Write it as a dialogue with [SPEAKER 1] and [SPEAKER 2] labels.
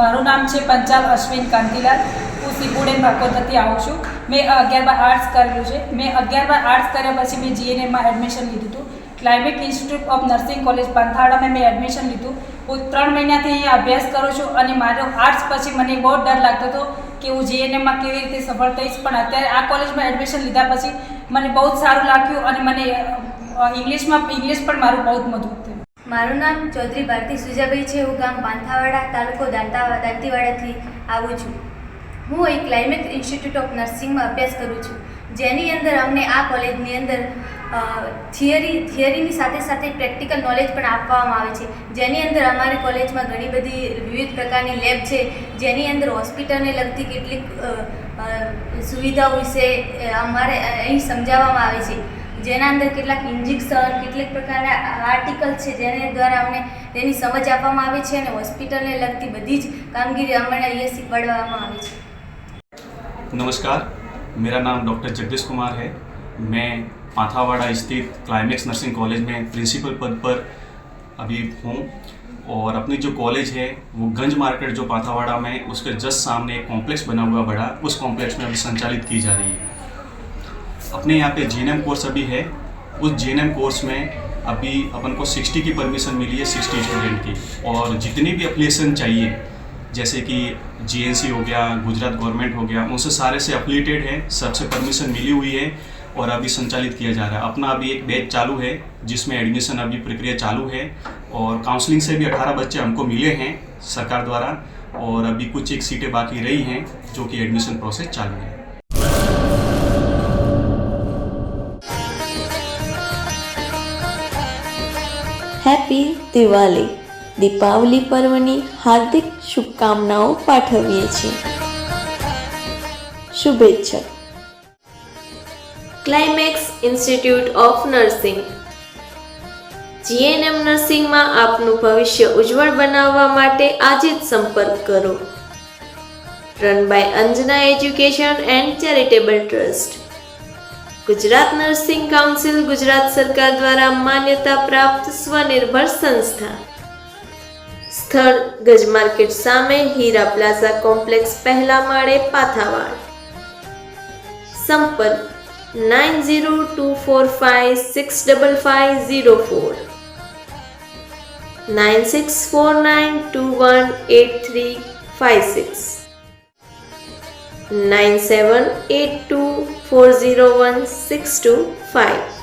[SPEAKER 1] મારું નામ છે પંચાલ અશ્વિન કાંતિલાલ. હું સિપુડેન ભાગવતથી આવું છું. મેં અગિયાર બાર આર્ટ્સ કરેલું છે. મેં અગિયાર બાર આર્ટ્સ કર્યા પછી મેં જીએનએમમાં એડમિશન લીધું હતું. Climate institute of nursing college પાંથાડામાં મેં એડમિશન લીધું. હું ત્રણ મહિનાથી અહીંયા અભ્યાસ કરું છું અને મારો આર્ટ્સ પછી મને બહુ ડર લાગતો હતો કે હું જીએનએમમાં કેવી રીતે સફળ થઈશ. પણ અત્યારે આ કોલેજમાં એડમિશન લીધા પછી મને બહુ જ સારું લાગ્યું અને મને ઇંગ્લિશમાં ઇંગ્લિશ પણ મારું બહુ જ મજબૂત થયું.
[SPEAKER 2] મારું નામ ચૌધરી ભારતી સુજાભાઈ છે. હું ગામ પાંથાવાડા, તાલુકો દાંતા દાંતીવાડાથી આવું છું. હું એક ક્લાઇમેટ ઇન્સ્ટિટ્યૂટ ઓફ નર્સિંગમાં અભ્યાસ કરું છું. જેની અંદર અમને આ કોલેજની અંદર થિયરી થિયરીની સાથે સાથે પ્રેક્ટિકલ નોલેજ પણ આપવામાં આવે છે. જેની અંદર અમારી કોલેજમાં ઘણી બધી વિવિધ પ્રકારની લેબ છે. જેની અંદર હોસ્પિટલને લગતી કેટલીક સુવિધાઓ વિશે અમારે અહીં સમજાવવામાં આવે છે. જેના અંદર કેટલાક ઇન્જેક્શન કેટલીક પ્રકારના આર્ટિકલ છે જેને દ્વારા અમને તેની સમજ આપવામાં આવે છે અને હોસ્પિટલને લગતી બધી જ કામગીરી અમને અહીંયા શીખવાડવામાં આવે છે
[SPEAKER 3] नमस्कार मेरा नाम डॉक्टर जगदीश कुमार है मैं पाथावाड़ा स्थित क्लाइमेक्स नर्सिंग कॉलेज में प्रिंसिपल पद पर अभी हूँ और अपनी जो कॉलेज है वो गंज मार्केट जो पाथावाड़ा में उसके जस्ट सामने एक कॉम्प्लेक्स बना हुआ बड़ा उस कॉम्प्लेक्स में अभी संचालित की जा रही है अपने यहाँ पे जी कोर्स अभी है। उस जी कोर्स में अभी अपन को 60 की परमिशन मिली है 60 स्टूडेंट की। और जितनी भी अप्लीसन चाहिए, जैसे कि जीएनसी हो गया, गुजरात गवर्नमेंट हो गया, उनसे सारे से अफिलिएटेड है सबसे परमिशन मिली हुई है और अभी संचालित किया जा रहा है। अपना अभी एक बैच चालू है, जिसमें एडमिशन अभी प्रक्रिया चालू है और काउंसलिंग से भी 18 बच्चे हमको मिले हैं सरकार द्वारा और अभी कुछ एक सीटें बाकी रही हैं, जो कि एडमिशन प्रोसेस चालू है।
[SPEAKER 4] હેપી દિવાળી દીપાવલી પર્વની હાર્દિક શુભકામનાઓ પાઠવીએ છીએ. શુભેચ્છા Climax institute of nursing GNM નર્સિંગમાં આપનું ભવિષ્ય ઉજ્જવળ બનાવવા માટે આજે જ સંપર્ક કરો. Run by Anjana education and charitable trust Gujarat nursing council Gujarat સરકાર દ્વારા માન્યતા પ્રાપ્ત સ્વનિર્ભર સંસ્થા. સ્થળ ગજ માર્કેટ સામે હીરા પ્લાઝા કોમ્પ્લેક્સ પહેલા માળે પાથાવાડ. સંપર્ક nine zero two four five six double five zero four. Nine six four nine two one eight three five six. 9782401625.